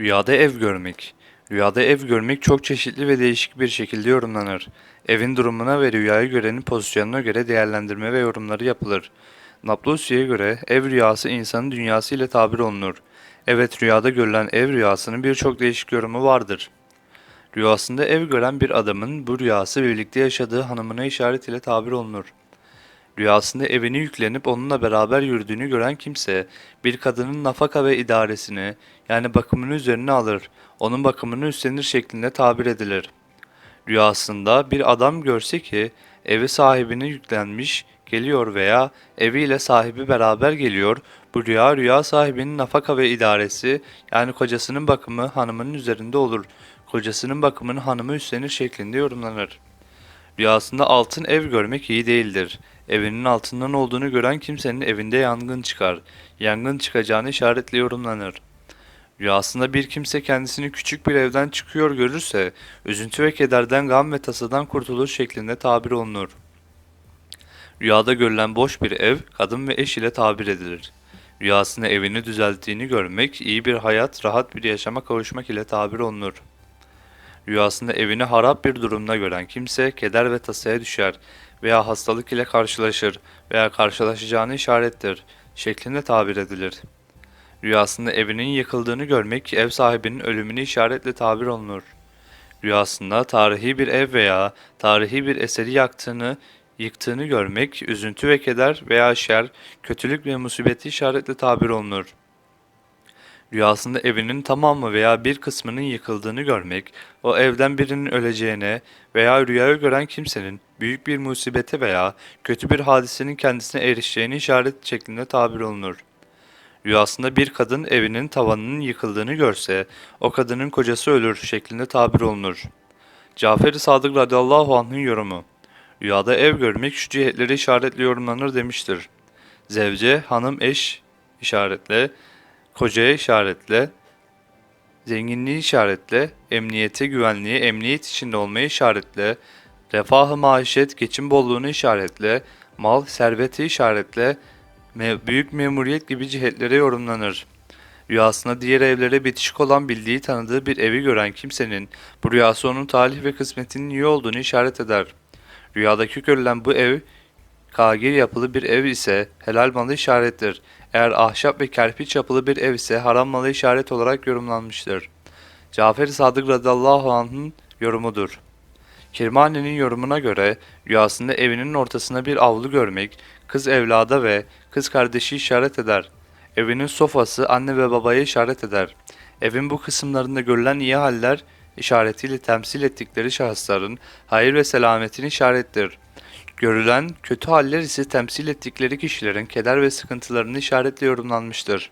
Rüyada ev görmek. Rüyada ev görmek çok çeşitli ve değişik bir şekilde yorumlanır. Evin durumuna ve rüyayı görenin pozisyonuna göre değerlendirme ve yorumları yapılır. Naplusi'ye göre ev rüyası insanın dünyası ile tabir olunur. Evet rüyada görülen ev rüyasının birçok değişik yorumu vardır. Rüyasında ev gören bir adamın bu rüyası birlikte yaşadığı hanımına işaret ile tabir olunur. Rüyasında evine yüklenip onunla beraber yürüdüğünü gören kimse bir kadının nafaka ve idaresini yani bakımını üzerine alır, onun bakımını üstlenir şeklinde tabir edilir. Rüyasında bir adam görse ki evi sahibine yüklenmiş geliyor veya eviyle sahibi beraber geliyor, bu rüya rüya sahibinin nafaka ve idaresi yani kocasının bakımı hanımının üzerinde olur. Kocasının bakımını hanımı üstlenir şeklinde yorumlanır. Rüyasında altın ev görmek iyi değildir. Evinin altından olduğunu gören kimsenin evinde yangın çıkar. Yangın çıkacağını işaretle yorumlanır. Rüyasında bir kimse kendisini küçük bir evden çıkıyor görürse, üzüntü ve kederden gam ve tasadan kurtulur şeklinde tabir olunur. Rüyada görülen boş bir ev, kadın ve eş ile tabir edilir. Rüyasında evini düzelttiğini görmek, iyi bir hayat, rahat bir yaşama kavuşmak ile tabir olunur. Rüyasında evini harap bir durumda gören kimse keder ve tasaya düşer veya hastalık ile karşılaşır veya karşılaşacağını işarettir şeklinde tabir edilir. Rüyasında evinin yıkıldığını görmek ev sahibinin ölümünü işaretle tabir olunur. Rüyasında tarihi bir ev veya tarihi bir eseri yaktığını, yıktığını görmek üzüntü ve keder veya şer, kötülük ve musibeti işaretle tabir olunur. Rüyasında evinin tamamı veya bir kısmının yıkıldığını görmek, o evden birinin öleceğine veya rüyayı gören kimsenin büyük bir musibete veya kötü bir hadisenin kendisine erişeceğini işaret şeklinde tabir olunur. Rüyasında bir kadın evinin tavanının yıkıldığını görse, o kadının kocası ölür şeklinde tabir olunur. Cafer-i Sadık radıyallahu anh'ın yorumu. Rüyada ev görmek şu cihetleri işaretle yorumlanır demiştir. Zevce, hanım, eş işaretle, kocaya işaretle, zenginliği işaretle, emniyete, güvenliği, emniyet içinde olmayı işaretle, refahı maişet, geçim bolluğunu işaretle, mal, serveti işaretle, me- büyük memuriyet gibi cihetlere yorumlanır. Rüyasında diğer evlere bitişik olan bildiği tanıdığı bir evi gören kimsenin bu rüyası onun talih ve kısmetinin iyi olduğunu işaret eder. Rüyadaki görülen bu ev kagir yapılı bir ev ise helal malı işarettir. Eğer ahşap ve kerpiç yapılı bir ev ise haram malı işaret olarak yorumlanmıştır. Cafer-i Sadık radıyallahu anh'ın yorumudur. Kirmani'nin yorumuna göre rüyasında evinin ortasına bir avlu görmek kız evlada ve kız kardeşi işaret eder. Evinin sofası anne ve babaya işaret eder. Evin bu kısımlarında görülen iyi haller işaretiyle temsil ettikleri şahısların hayır ve selametini işarettir. Görülen kötü haller ise temsil ettikleri kişilerin keder ve sıkıntılarını işaretle yorumlanmıştır.